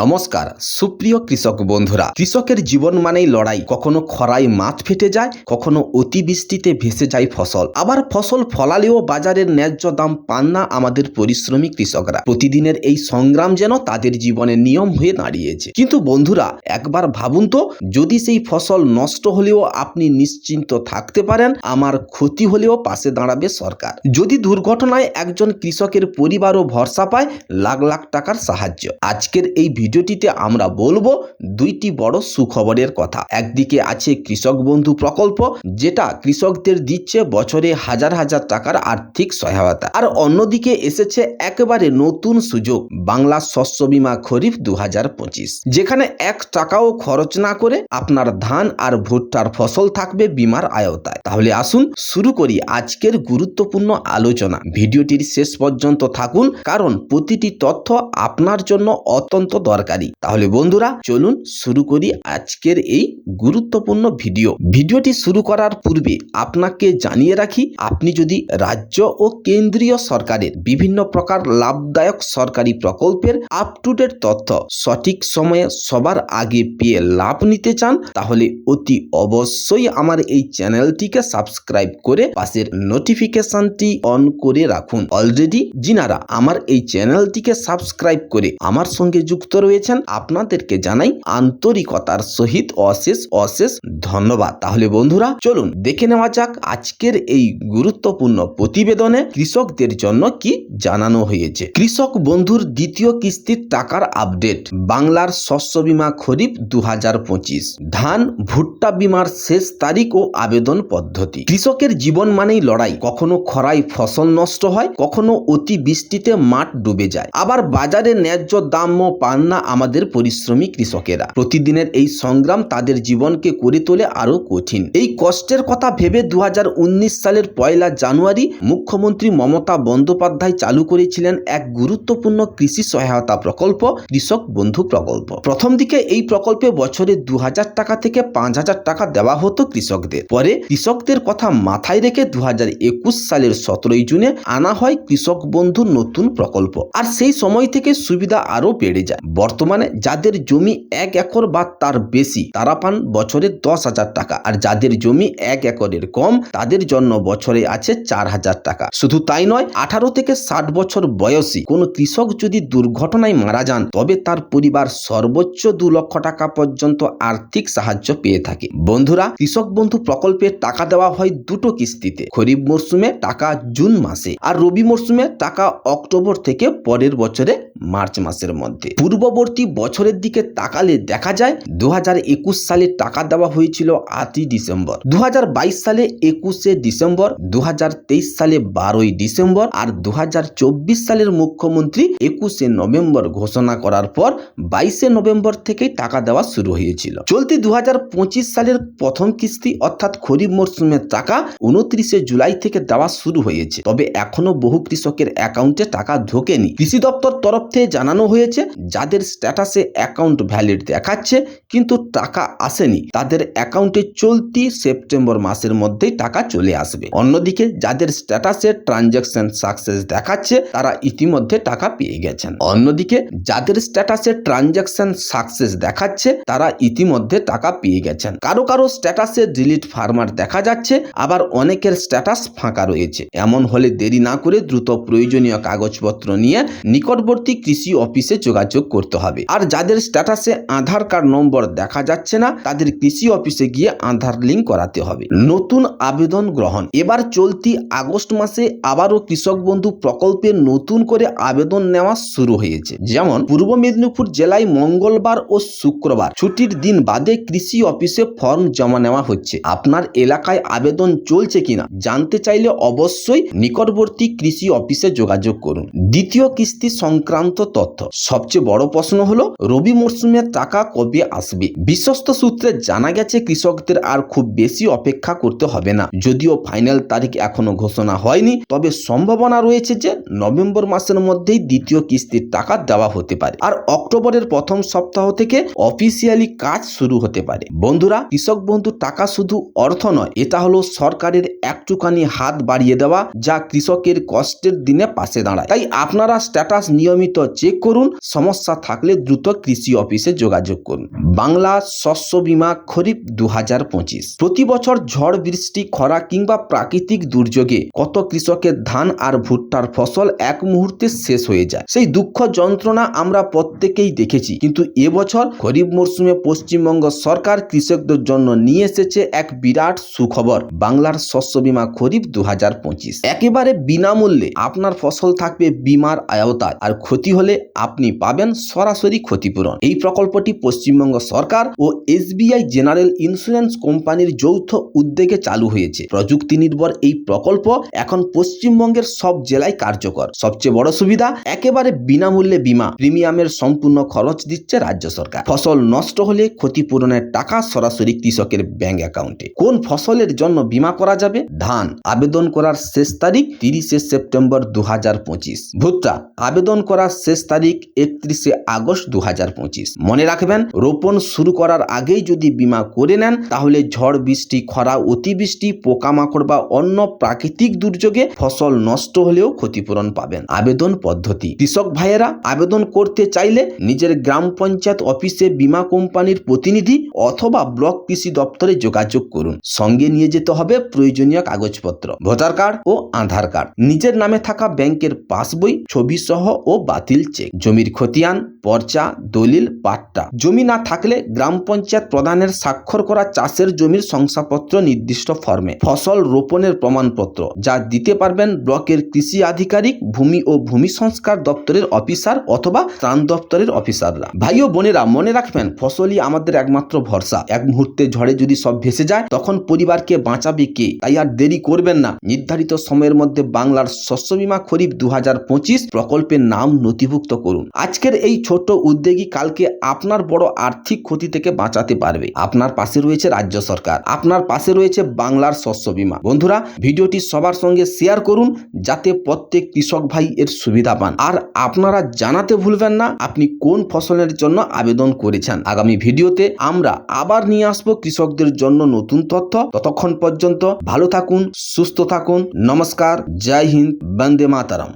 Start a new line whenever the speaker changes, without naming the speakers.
নমস্কার, সুপ্রিয় কৃষক বন্ধুরা। কৃষকের জীবন মানেই লড়াই। কখনো খরায় মাঠ ফেটে যায়, কখনো অতিবৃষ্টিতে ভেসে যায় ফসল। আবার ফসল ফলালেও বাজারের ন্যায্য দাম পান না আমাদের পরিশ্রমী কৃষকরা। প্রতিদিনের এই সংগ্রাম যেন তাদের জীবনের নিয়ম হয়ে দাঁড়িয়েছে। কিন্তু বন্ধুরা, একবার ভাবুন তো, যদি সেই ফসল নষ্ট হলেও আপনি নিশ্চিন্ত থাকতে পারেন, আমার ক্ষতি হলেও পাশে দাঁড়াবে সরকার। যদি দুর্ঘটনায় একজন কৃষকের পরিবারও ভরসা পায়, লাখ লাখ টাকার সাহায্য। আজকের এই ভিডিওটিতে আমরা বলব দুইটি বড় সুখবরের কথা। একদিকে আছে কৃষক বন্ধু প্রকল্প, যেটা কৃষকদের দিচ্ছে বছরে হাজার হাজার টাকার আর্থিক সহায়তা। আর অন্যদিকে এসেছে একেবারে নতুন সুযোগ, বাংলা শস্য বীমা খরিফ দু হাজার পঁচিশ। যেখানে এক টাকাও খরচ না করে আপনার ধান আর ভুট্টার ফসল থাকবে বিমার আয়তায় তাহলে আসুন শুরু করি আজকের গুরুত্বপূর্ণ আলোচনা। ভিডিওটির শেষ পর্যন্ত থাকুন, কারণ প্রতিটি তথ্য আপনার জন্য অত্যন্ত দরকারি। তাহলে বন্ধুরা, চলুন শুরু করি আজকের এই গুরুত্বপূর্ণ ভিডিও। ভিডিওটি শুরু করার পূর্বে আপনাকে জানিয়ে রাখি, আপনি যদি রাজ্য ও কেন্দ্রীয় সরকারের বিভিন্ন প্রকার লাভদায়ক সরকারি প্রকল্পের আপ টু ডেট তথ্য সঠিক সময়ে সবার আগে পেয়ে লাভ নিতে চান, তাহলে অতি অবশ্যই আমার এই চ্যানেলটিকে সাবস্ক্রাইব করে পাশের নোটিফিকেশনটি অন করে রাখুন। অলরেডি যিনারা আমার এই চ্যানেলটিকে সাবস্ক্রাইব করে আমার সঙ্গে যুক্ত রয়েছেন। আপনাদেরকে জানাই আন্তরিকতার সহিত অশেষ অশেষ ধন্যবাদ। তাহলে বন্ধুরা, চলুন দেখে নেওয়া যাক আজকের এই গুরুত্বপূর্ণ প্রতিবেদনে কৃষকদের জন্য কি জানানো হয়েছে। কৃষক বন্ধুর দ্বিতীয় কিস্তির টাকার আপডেট, বাংলার শস্য বীমা খরিফ দু হাজার পঁচিশ, ধান ভুট্টা বিমার শেষ তারিখ ও আবেদন পদ্ধতি। কৃষকের জীবন মানেই লড়াই, কখনো খরায় ফসল নষ্ট হয়, কখনো অতি বৃষ্টিতে মাঠ ডুবে যায়। আবার বাজারে ন্যায্য দামও পান না আমাদের পরিশ্রমী কৃষকেরা। প্রতিদিনের এই সংগ্রাম তাদের জীবনকে করে তোলে আরও কঠিন। এই কষ্টের কথা ভেবে দু হাজার উনিশ সালের পয়লা জানুয়ারি মুখ্যমন্ত্রী মমতা বন্দ্যোপাধ্যায় চালু করেছিলেন এক গুরুত্বপূর্ণ কৃষি সহায়তা প্রকল্প, কৃষক বন্ধু প্রকল্প। প্রথম দিকে এই প্রকল্পে বছরে দু হাজার টাকা থেকে পাঁচ হাজার টাকা দেওয়া হতো কৃষকদের। পরে কৃষকদের কথা মাথায় রেখে দু হাজার একুশ সালের সতেরোই জুনে আনা হয় কৃষক বন্ধু নতুন প্রকল্প। আর সেই সময় থেকে সুবিধা আরও বেড়ে যায়। বর্তমানে যাদের জমি এক একর বা তার বেশি, তারা পান বছরে দশ হাজার টাকা। আর যাদের জমি এক একরের কম, তাদের জন্য বছরে আছে চার হাজার টাকা। শুধু তাই নয়, আঠারো থেকে ষাট বছর বয়সী কোনো কৃষক যদি দুর্ঘটনায় মারা যান, তবে তার পরিবার সর্বোচ্চ দু লক্ষ টাকা পর্যন্ত আর্থিক সাহায্য পেয়ে থাকে। বন্ধুরা, কৃষক বন্ধু প্রকল্পের টাকা দেওয়া হয় দুটো কিস্তিতে। খরিফ মরশুমে টাকা জুন মাসে, আর রবি মরশুমে টাকা অক্টোবর থেকে পরের বছরে মার্চ মাসের মধ্যে। পূর্ববর্তী বছরের দিকে তাকালে দেখা যায় দু হাজার একুশ সালে টাকা দেওয়া হয়েছিল আটই ডিসেম্বর, দুহাজার বাইশ সালে একুশে ডিসেম্বর, দুহাজার তেইশ সালে বারোই ডিসেম্বর আর দুহাজার চব্বিশ সালের মুখ্যমন্ত্রী একুশে নভেম্বর ঘোষণা করার পর বাইশে নভেম্বর থেকে টাকা দেওয়া শুরু হয়েছিল। চলতি দু হাজার পঁচিশ সালের প্রথম কিস্তি অর্থাৎ খরিফ মরশুমের টাকা উনত্রিশে জুলাই থেকে দেওয়া শুরু হয়েছে, তবে এখনও বহু কৃষকের অ্যাকাউন্টে টাকা ঢোকেনি। কৃষি দপ্তর তরফ থেকে জানানো হয়েছে, যাদের স্ট্যাটাসে অ্যাকাউন্ট ভ্যালিড দেখাচ্ছে। কিন্তু টাকা আসেনি। তাদের অ্যাকাউন্টে চলতি সেপ্টেম্বর মাসের মধ্যেই টাকা চলে আসবে। অন্যদিকে যাদের স্ট্যাটাসে ট্রানজ্যাকশন সাকসেস দেখাচ্ছে, তারা ইতিমধ্যে টাকা পেয়ে গেছেন। অন্যদিকে যাদের স্ট্যাটাসে ট্রানজ্যাকশন সাকসেস দেখাচ্ছে, তারা ইতিমধ্যে টাকা পেয়ে গেছেন। কারও কারও স্ট্যাটাসে ডিলিট ফার্মার দেখা যাচ্ছে, আবার অনেকের স্ট্যাটাস ফাঁকা রয়েছে। এমন হলে দেরি না করে দ্রুত প্রয়োজনীয় কাগজপত্র নিয়ে নিকটবর্তী কৃষি অফিসে যোগাযোগ করতে হবে। আর যাদের স্ট্যাটাসে আধার কার্ড নম্বর দেখা যাচ্ছে না, তাদের কৃষি অফিসে গিয়ে আধার লিঙ্ক করাতে হবে। নতুন আবেদন গ্রহণ। এবার চলতি আগস্ট মাসে আবারও কৃষক বন্ধু প্রকল্পে নতুন করে আবেদন নেওয়া শুরু হয়েছে। যেমন, পূর্ব মেদিনীপুর জেলায় মঙ্গলবার ও শুক্রবার ছুটির দিন বাদে কৃষি অফিসে ফর্ম জমা নেওয়া হচ্ছে। আপনার এলাকায় আবেদন চলছে কিনা জানতে চাইলে অবশ্যই নিকটবর্তী কৃষি অফিসে যোগাযোগ করুন। দ্বিতীয় কিস্তি সংক্রান্ত তথ্য। সবচেয়ে বড় প্রশ্ন হলো, রবি মরশুমের টাকা কবে আসবে? আসবে। বিশ্বস্ত সূত্রে জানা গেছে, কৃষকদের আর খুব বেশি অপেক্ষা করতে হবে না। যদিও ফাইনাল তারিখ এখনও ঘোষণা হয়নি, তবে সম্ভাবনা রয়েছে যে নভেম্বর মাসের মধ্যেই দ্বিতীয় কিস্তির টাকা দেওয়া হতে পারে। আর অক্টোবরের প্রথম সপ্তাহ থেকে অফিসিয়ালি কাজ শুরু হতে পারে। বন্ধুরা, কৃষক বন্ধু, টাকা শুধু অর্থ নয়, এটা হলো সরকারের একটুখানি হাত বাড়িয়ে দেওয়া, যা কৃষকের কষ্টের দিনে পাশে দাঁড়ায়। তাই আপনারা স্ট্যাটাস নিয়মিত চেক করুন, সমস্যা থাকলে দ্রুত কৃষি অফিসে যোগাযোগ করুন। বাংলা শস্য বীমা খরিফ দু হাজার পঁচিশ। প্রতি বছর ঝড়, বৃষ্টি, খরা কিংবা প্রাকৃতিক দুর্যোগে কত কৃষকের ধান আর ভুট্টার ফসল এক মুহূর্তে শেষ হয়ে যায়? সেই দুঃখ যন্ত্রণা আমরা প্রত্যেকেই দেখেছি। কিন্তু এবছর খরিফ মরশুমে পশ্চিমবঙ্গ সরকার কৃষকদের জন্য নিয়ে এসেছে এক বিরাট সুখবর, বাংলার শস্য বীমা খরিফ দু হাজার পঁচিশ। একেবারে বিনামূল্যে আপনার ফসল থাকবে বিমার আওতায়। আর ক্ষতি হলে আপনি পাবেন সরাসরি ক্ষতিপূরণ। এই প্রকল্পটি পশ্চিমবঙ্গ সরকার ও এসবিআই জেনারেল ইন্স্যুরেন্স কোম্পানির যৌথ উদ্যোগে চালু হয়েছে। প্রযুক্তি নির্ভর এই প্রকল্প এখন পশ্চিমবঙ্গের সব জেলায় কার্যকর। সবচেয়ে বড় সুবিধা, একেবারে বিনামূল্যে বীমা। প্রিমিয়ামের সম্পূর্ণ খরচ দিচ্ছে রাজ্য সরকার। ফসল নষ্ট হলে ক্ষতিপূরণের টাকা সরাসরি কৃষকের ব্যাংক অ্যাকাউন্টে। কোন ফসলের জন্য বীমা করা যাবে? ধান। আবেদন করার শেষ তারিখ তিরিশে সেপ্টেম্বর দু হাজার পঁচিশ। ভুট্টা। আবেদন করার শেষ তারিখ একত্রিশে আগস্ট দু হাজার পঁচিশ। মনে রাখবেন, রোপণ শুরু করার আগেই যদি বীমা করে নেন, তাহলে ঝড় বৃষ্টি, খরা, অতিবৃষ্টি, পোকামাকড় বা অন্য প্রাকৃতিক দুর্যোগে ফসল নষ্ট হলেও ক্ষতিপূরণ পাবেন। আবেদন পদ্ধতি। কৃষক ভাইয়েরা, আবেদন করতে চাইলে নিজের গ্রাম পঞ্চায়েত অফিসে বীমা কোম্পানির প্রতিনিধি অথবা ব্লক কৃষি দপ্তরে যোগাযোগ করুন। সঙ্গে নিয়ে যেতে হবে প্রয়োজনীয় কাগজপত্র, ভোটার কার্ড ও আধার কার্ড। নিজের নামে থাকা ব্যাংকের পাসবই, ছবি সহ ও বাতিল চেক। জমির খতিয়ান, পর্চা, দলিল, পাট্টা। জমি না থাকলে গ্রাম পঞ্চায়েত প্রধানের স্বাক্ষর করা চাষের জমির শংসাপত্র নির্দিষ্ট ফর্মে। ফসল রোপণের প্রমাণপত্র, যা দিতে পারবেন ব্লকের কৃষি আধিকারিক, ভূমি ও ভূমি সংস্কার দপ্তরের অফিসার অথবা ত্রাণ দপ্তরের অফিসাররা। ভাই ও বোনেরা, মনে রাখবেন, ফসলই আমাদের একমাত্র ভরসা। এক মুহূর্তে ঝড়ে যদি সব ভেসে যায়, তখন পরিবারকে বাঁচাবে কে? তাই আর দেরি করবেন না। নির্ধারিত সময়ের মধ্যে বাংলার শস্য বীমা খরিফ দু হাজার পঁচিশ প্রকল্পের নাম নথিভুক্ত করুন। আজকের এই ছোট উদ্যোগী কালকে আপনার বড় আর্থিক ক্ষতি থেকে বাঁচাতে পারবে। আপনার পাশে রয়েছে রাজ্য সরকার। আপনার পাশে রয়েছে বাংলার শস্য বীমা। বন্ধুরা, ভিডিওটি সবার সঙ্গে শেয়ার করুন যাতে প্রত্যেক কৃষক ভাই এর সুবিধা পান। আর আপনারা জানাতে ভুলবেন না আপনি কোন ফসলের জন্য আবেদন করেছেন। আগামী ভিডিওতে আমরা আবার নিয়ে আসব কৃষকদের জন্য নতুন তথ্য। ততক্ষণ পর্যন্ত ভালো থাকুন, সুস্থ থাকুন। নমস্কার, জয় হিন্দ, বন্দে মাতারাম।